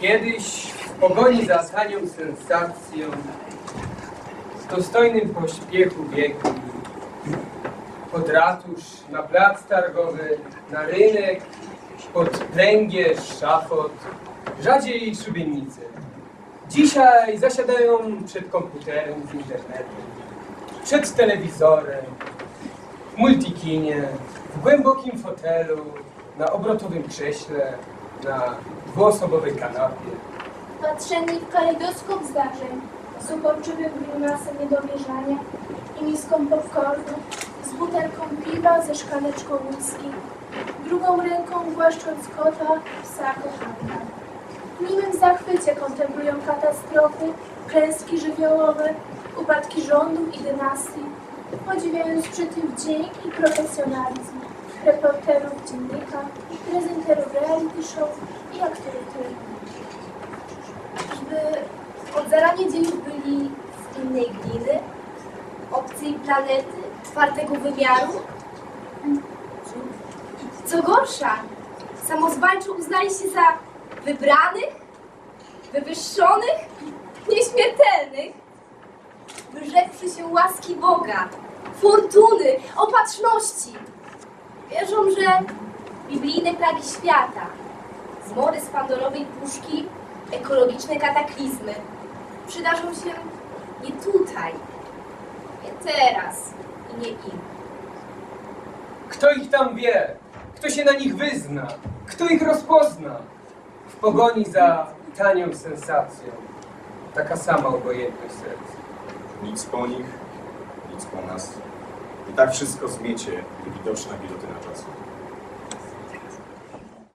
Kiedyś w pogoni za tanią sensacją, z dostojnym pośpiechu wieku, pod ratusz, na plac targowy, na rynek, pod pręgie, szafot, rzadziej i. Dzisiaj zasiadają przed komputerem z internetem, przed telewizorem, w multikinie, w głębokim fotelu, na obrotowym krześle, na dwuosobowej kanapie. Patrzenie w kalejdoskop zdarzeń, z uporczywym grymasem niedowierzania i miską popcornu, z butelką piwa ze szklaneczką whisky, drugą ręką głaszcząc kota, psa kochanka. W niemym zachwycie kontemplują katastrofy, klęski żywiołowe, upadki rządów i dynastii, podziwiając przy tym dzień i profesjonalizm reporterów dziennika, prezenterów reality show i aktorów. Czyżby od zarania dziejów byli z innej gliny, obcej planety, czwartego wymiaru? I co gorsza, samozwańczo uznali się za wybranych, wywyższonych, nieśmiertelnych, wyrzekłszy się łaski Boga, fortuny, opatrzności. Wierzą, że biblijne plagi świata, zmory z pandorowej puszki, ekologiczne kataklizmy przydarzą się nie tutaj, nie teraz i nie im. Kto ich tam wie? Kto się na nich wyzna? Kto ich rozpozna? W pogoni za tanią sensacją. Taka sama obojętność serca. Nic po nich, nic po nas. I tak wszystko zmiecie, niewidoczna gilotyna czasu.